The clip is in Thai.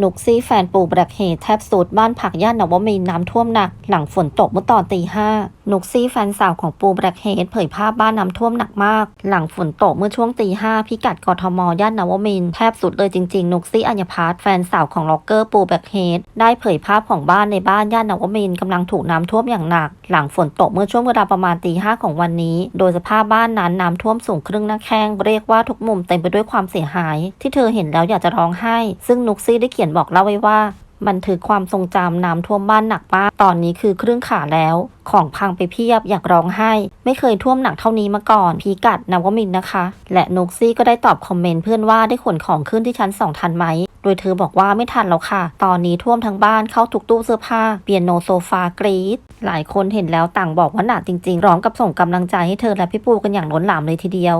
นุกซี่แฟนปูแบล็กเฮดแทบสุดบ้านผักย่านนวมินน้ำท่วมหนัก หลังฝนตกเมื่อตอนตีห้านุกซี่แฟนสาวของปูแบล็กเฮดเผยภาพบ้านน้ำท่วมหนักมาก หลังฝนตกเมื่อช่วงตีห้าพิกัดกทมย่านนวมินแทบสุดเลยจริงๆนุกซี่อัญญพัฒแฟนสาวของล็อกเกอร์ปูแบล็กเฮดได้เผยภาพของบ้านในบ้านย่านนวมินกำลังถูกน้ำท่วมอย่างหนัก หลังฝนตกเมื่อช่วงเวลาประมาณตีห้าของวันนี้ โดยสภาพบ้านนั้นน้ำท่วมสูงครึ่งหน้าแข้งเรียกว่าทุกมุมเต็มไปด้วยความเสียหาย ที่เธอเห็นแล้วอยากจะร้องไห้ ซึ่งนุกซี่ได้เขียนบอกเล่าไว้ว่า บันทึกความทรงจำน้ำท่วมบ้านหนักมาก ตอนนี้คือครึ่งขาแล้ว ของพังไปเพียบอยากร้องไห้ ไม่เคยท่วมหนักเท่านี้มาก่อน พีกัดนวมินนะคะ และนุกซี่ก็ได้ตอบคอมเมนต์เพื่อนว่าได้ขนของขึ้นที่ชั้นสองทันไหมโดยเธอบอกว่าไม่ทันแล้วค่ะ ตอนนี้ท่วมทั้งบ้านเข้าทุกตู้เสื้อผ้า เปียโนโซฟากรีด หลายคนเห็นแล้วต่างบอกว่าหนักจริงๆ ร้องกับส่งกำลังใจให้เธอและพี่ปูกันอย่างล้นหลามเลยทีเดียว